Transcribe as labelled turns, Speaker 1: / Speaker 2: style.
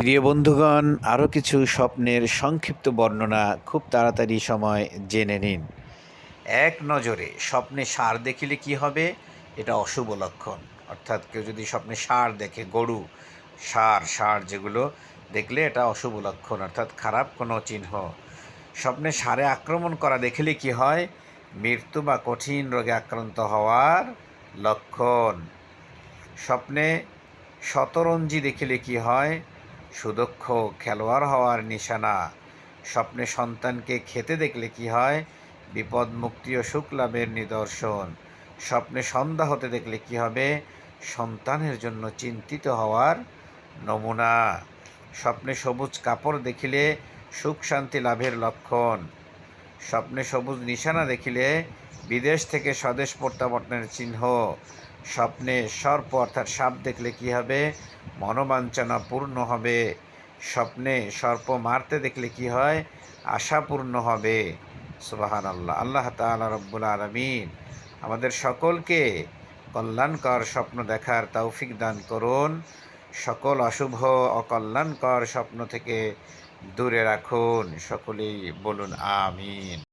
Speaker 1: প্রিয় বন্ধুগণ, আরও কিছু স্বপ্নের সংক্ষিপ্ত বর্ণনা খুব তাড়াতাড়ি সময় জেনে নিন। এক নজরে, স্বপ্নে সার দেখিলে কি হবে? এটা অশুভ লক্ষণ। অর্থাৎ কেউ যদি স্বপ্নে সার দেখে, গরু, সার সার যেগুলো, দেখলে এটা অশুভ লক্ষণ, অর্থাৎ খারাপ কোনো চিহ্ন। স্বপ্নে সারে আক্রমণ করা দেখিলে কি হয়? মৃত্যু বা কঠিন রোগে আক্রান্ত হওয়ার লক্ষণ। স্বপ্নে শতরঞ্জি দেখিলে কি হয়? সুদক্ষ খেলোয়াড় হওয়ার নিশানা। স্বপ্নে সন্তানকে খেতে দেখলে কি হয়? বিপদ, মুক্তি ও সুখ লাভের নিদর্শন। স্বপ্নে সন্ধ্যা হতে দেখলে কি হবে? সন্তানের জন্য চিন্তিত হওয়ার নমুনা। স্বপ্নে সবুজ কাপড় দেখিলে সুখ শান্তি লাভের লক্ষণ। স্বপ্নে সবুজ নিশানা দেখিলে বিদেশ থেকে স্বদেশ প্রত্যাবর্তনের চিহ্ন। স্বপ্নে সর্প অর্থাৎ সাপ দেখলে কি হবে? মনোবাঞ্ছনা পূর্ণ হবে। স্বপ্নে সর্প মারতে দেখলে কি হয়? আশা পূর্ণ হবে। সুবাহান আল্লাহ আল্লাহ তালা রব্বুল আলমিন আমাদের সকলকে কল্যাণকর স্বপ্ন দেখার তৌফিক দান করুন। সকল অশুভ, অকল্যাণকর স্বপ্ন থেকে দূরে রাখুন। সকলেই বলুন, আমিন।